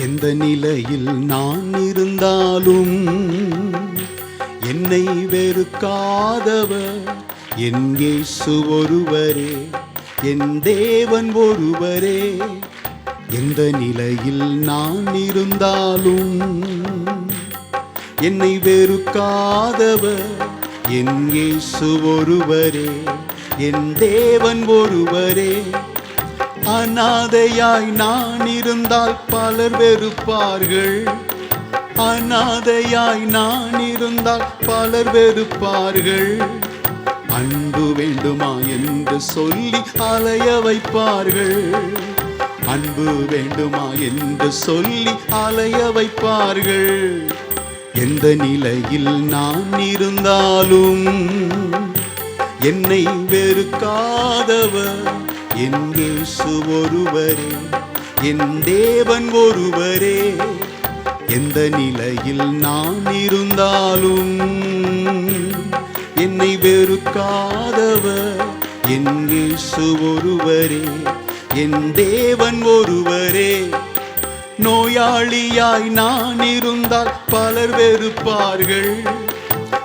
எந்த நிலையில் நான் இருந்தாலும் என்னை வெறுக்காதவர். என் இயேசு ஒருவரே என் தேவன் ஒருவரே. எந்த நிலையில் நான் இருந்தாலும் என்னை வெறுக்காதவர். என் இயேசு ஒருவரே என் தேவன் ஒருவரே. அனாதையாய் நான் இருந்தால் பலர் வெறுப்பார்கள். அனாதையாய் நான் இருந்தால் பலர் வெறுப்பார்கள். அன்பு வேண்டுமா என்று சொல்லி அலைய வைப்பார்கள். அன்பு வேண்டுமா என்று சொல்லி அலைய வைப்பார்கள். எந்த நிலையில் நான் இருந்தாலும் என்னை வெறுக்காதவர். என் இயேசு ஒருவரே என் தேவன் ஒருவரே எந்த நிலையில் நான் இருந்தாலும் என்னை வெறுக்காதவர். என் இயேசு ஒருவரே என் தேவன் ஒருவரே நோயாளியாய் நான் இருந்தால் பலர் வெறுப்பார்கள்.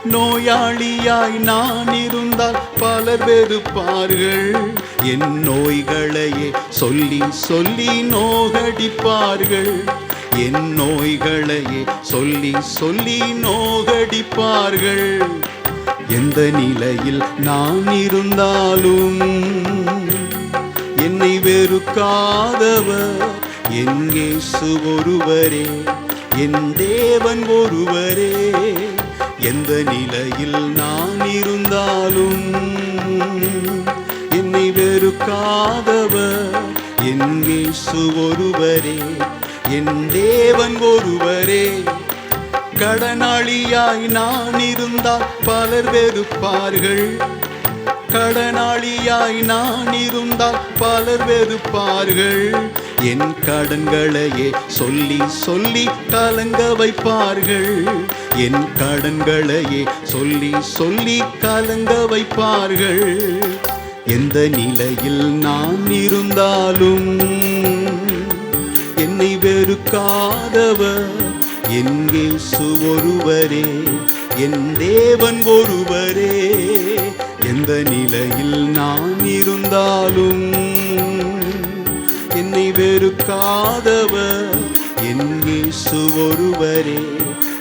நோயாளியாய் நான் இருந்தால் பலர் வெறுப்பார்கள். என் நோய்களையே சொல்லி சொல்லி நோகடிப்பார்கள். என் நோய்களையே சொல்லி சொல்லி நோகடிப்பார்கள். எந்த நிலையில் நான் இருந்தாலும் என்னை வெறுக்காதவர். என் இயேசு ஒருவரே என் தேவன் ஒருவரே. எந்த நிலையில் நான் இருந்தாலும் என்னை வெறுக்காதவர். என் இயேசு ஒருவரே என் தேவன் ஒருவரே. கடனாளியாய் நான் இருந்தால் பலர் வெறுப்பார்கள். கடனாளியாய் நான் இருந்தால் பலர் வெறுப்பார்கள். என் கடன்களையே சொல்லி சொல்லி கலங்க வைப்பார்கள் என் கடன்களையே சொல்லி சொல்லி கலங்க வைப்பார்கள் எந்த நிலையில் நான் இருந்தாலும் என்னை வெறுக்காதவர். என் இயேசு ஒருவரே என் தேவன் ஒருவரே. எந்த நிலையில் நான் இருந்தாலும் வெறுக்காதவர் என் இயேசு ஒருவரே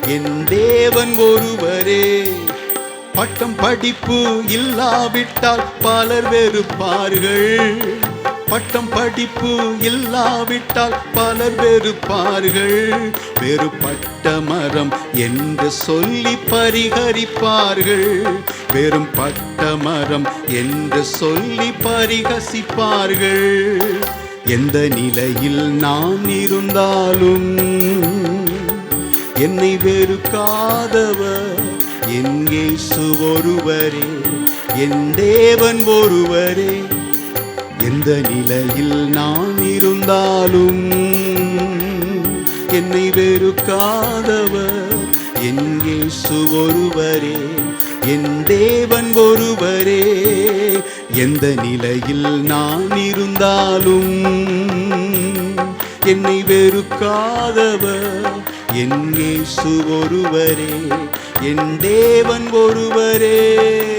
என் தேவன் ஒருவரே. பட்டம் படிப்பு இல்லாவிட்டால் பலர் வெறுப்பார்கள். பட்டம் படிப்பு இல்லாவிட்டால் பலர் வெறுப்பார்கள். வெறுப்பட்ட மரம் என்று சொல்லி பரிகரிப்பார்கள். வெறும் பட்ட மரம் என்று சொல்லி பரிகசிப்பார்கள். எந்த நிலையில் நான் இருந்தாலும் என்னை வெறுக்காதவர். என் இயேசு ஒருவரே என் தேவன் ஒருவரே. எந்த நிலையில் நான் இருந்தாலும் என்னை வெறுக்காதவர். என் இயேசு ஒருவரே என் தேவன் ஒருவரே. எந்த நிலையில் நான் இருந்தாலும் என்னை வெறுக்காதவர். என் இயேசு ஒருவரே என் தேவன் ஒருவரே.